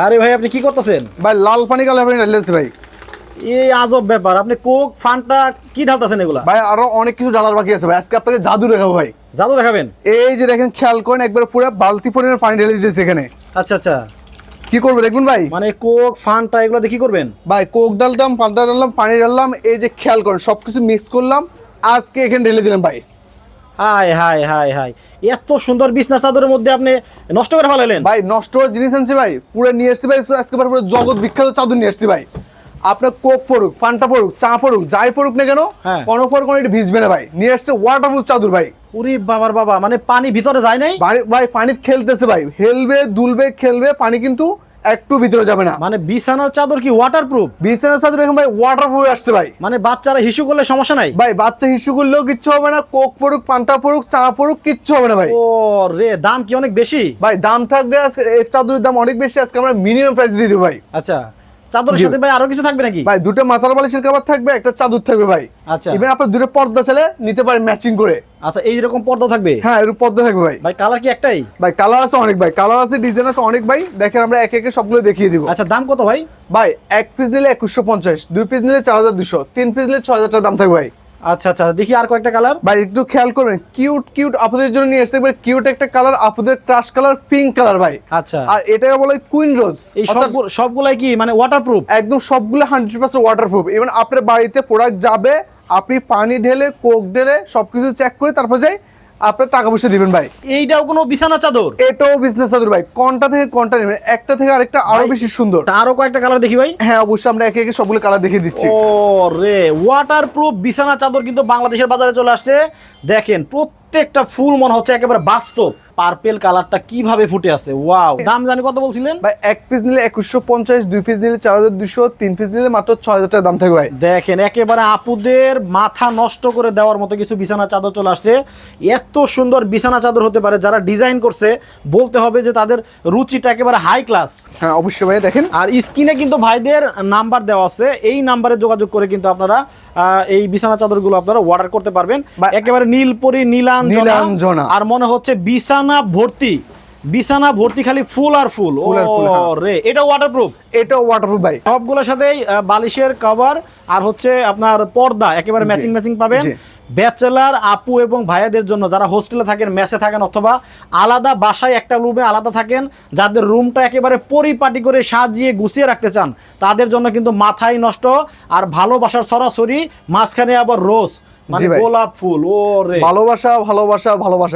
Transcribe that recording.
আরে ভাই আপনি কি করতেছেন? ভাই লাল পানি কালো পানি ঢালতেছে ভাই। এই আজব ব্যাপার আপনি কোক ফান্টা কি ঢালতেছেন এগুলা? ভাই আরও অনেক কিছু ডালার বাকি আছে ভাই। আজকে আপনাকে জাদু দেখাবো ভাই। জাদু দেখাবেন? এই যে দেখেন খেয়াল করেন একবার পুরো বালতি পরিমাণ পানি ঢেলে দিতেছে এখানে। আচ্ছা আচ্ছা। কি করব দেখবেন ভাই? মানে কোক ফান্টা এগুলো কি করবেন? ভাই কোক ডালতাম পান্তা ডাললাম পানি ডাললাম এই যে খেয়াল করেন সবকিছু মিক্স করলাম আজকে এখানে ঢেলে দিলাম ভাই। হাই হাই হাই হাই এত সুন্দর বিছনা চাদরের মধ্যে আপনি নষ্ট করে ফেলালেন ভাই নষ্ট জিনিস আনছি ভাই। পুরো নিয়ে এসছি ভাই আজকে পুরো জগৎ বিখ্যাত চাদর নিয়ে এসছি ভাই। আপনার কোক পড়ুক পান্তা পড়ুক চা পড়ুক যাই পড়ুক না কেন। কোনো পর কোনো ভিজবে না ভাই। নিয়ে এসছে ওয়াটারপ্রুফ চাদর ভাই। উরি বাবার বাবা মানে পানি ভিতরে যায় নাই? ভাই- ভাই পানি খেলতেছে ভাই। হেলবে দুলবে খেলবে পানি কিন্তু একটু ভিতরে যাবে না। মানে বিছানার চাদর কি ওয়াটারপ্রুফ বিছানার চাদর এখন ভাই ওয়াটার ওয়াটারপ্রুফ আসছে ভাই। মানে বাচ্চারা হিসু করলে সমস্যা নাই? ভাই বাচ্চা হিসু করলেও কিচ্ছু হবে না কোক পড়ুক পান্তা পড়ুক চা পড়ুক কিচ্ছু হবে না ভাই। ও রে দাম কি অনেক বেশি? ভাই দাম থাকবে আজকে এর চাদরের দাম অনেক বেশি আজকে আমরা মিনিমাম প্রাইস দিয়ে দেবো ভাই। আচ্ছা। চাদরের সাথে ভাই আরও কিছু থাকবে নাকি? ভাই দুটো মাথার বালিশের কাবার থাকবে একটা চাদর থাকবে ভাই। আচ্ছা। ইভেন আপনার দুটো পর্দা ছেলে নিতে পারেন ম্যাচিং করে। আচ্ছা এই রকম পর্দা থাকবে? হ্যাঁ এরকম পর্দা থাকবে ভাই। ভাই কালার কি একটাই? ভাই কালার আছে অনেক ভাই কালার আছে ডিজাইন আছে অনেক ভাই। দেখেন আমরা একে একে সবগুলো দেখিয়ে দিব। আচ্ছা দাম কত ভাই? ভাই এক পিস নিলে একুশশো পঞ্চাশ দুই পিস নিলে চার হাজার দুশো তিন পিস নিলে ছয় হাজার টাকা দাম থাকবে ভাই। আচ্ছা আচ্ছা দেখি আর কয়েকটা কালার ভাই একটু খেয়াল করবেন কিউট কিউট আপুদের জন্য নিয়ে এসেছে একবার কিউট একটা কালার আপুদের ক্রাশ কালার পিঙ্ক কালার ভাই। আচ্ছা। আর এটাকে বলে কুইন রোজ এই সবগুলো সবগুলাই কি মানে ওয়াটারপ্রুফ একদম সবগুলো হান্ড্রেড পার্সেন্ট ওয়াটারপ্রুফ ইভেন আপনার বাড়িতে প্রোডাক্ট যাবে আপনি পানি ঢেলে কোক ঢেলে সবকিছু চেক করে তারপর যাই আপনার টাকা পয়সা দিবেন ভাই। এইটাও কোনো বিছানা চাদর? এটাও বিজনেস চাদর ভাই। কোনটা থেকে কোনটা নেবেন? একটা থেকে আরেকটা আরও বেশি সুন্দর। আরও কয়েকটা কালার দেখি ভাই। হ্যাঁ অবশ্যই আমরা একে একে সবগুলো কালার দেখিয়ে দিচ্ছি। ও রে ওয়াটারপ্রুফ বিছানা চাদর কিন্তু বাংলাদেশের বাজারে চলে আসছে। দেখেন প্রত্যেকটা ফুল মনে হচ্ছে একেবারে বাস্তব। পার্পেল কালারটা কীভাবে ফুটে আছে? ওয়াও দাম জানি কত বলছিলেন? ভাই এক পিস নিলে একুশশো পঞ্চাশ দুই পিস নিলে চার হাজার দুশো তিন পিস নিলে মাত্র ছয় হাজার টাকা দাম থাকবে ভাই। দেখেন একেবারে আপুদের মাথা নষ্ট করে দেওয়ার মতো কিছু বিছানা চাদর চলে আসছে। এত সুন্দর বিছানা চাদর হতে পারে যারা ডিজাইন করছে বলতে হবে যে তাদের রুচিটা একেবারে হাই ক্লাস হ্যাঁ অবশ্যই ভাই দেখেন। আর স্ক্রিনে কিন্তু ভাইদের নাম্বার দেওয়া আছে। এই নাম্বারে যোগাযোগ করে কিন্তু আপনারা এই বিছানা চাদরগুলো আপনারা অর্ডার করতে পারবেন। বা- একেবারে নীলপরি নীলাঞ্জনা নীলাঞ্জনা। আর মনে হচ্ছে বিছানা ভর্তি। বিছানা ভর্তি খালি ফুল আর ফুল। হ্যাঁ। রে এটা ওয়াটারপ্রুফ এটাও ওয়াটারপ্রুফ ভাই। সবগুলোর সাথেই আহ, বালিশের কভার আর হচ্ছে আপনার পর্দা একেবারে ম্যাচিং ম্যাচিং পাবেন। ব্যাচেলার আপু এবং ভাইয়াদের জন্য যারা হোস্টেলে থাকেন মেসে থাকেন অথবা আলাদা বাসায় একটা রুমে আলাদা থাকেন যাদের রুমটা একেবারে পরিপাটি করে সাজিয়ে গুছিয়ে রাখতে চান তাদের জন্য কিন্তু মাথায় নষ্ট আর ভালোবাসার সরাসরি মাঝখানে আবার রোজ। মানে গোলাপ ফুল ও রে ভালোবাসা ভালোবাসা ভালোবাসা।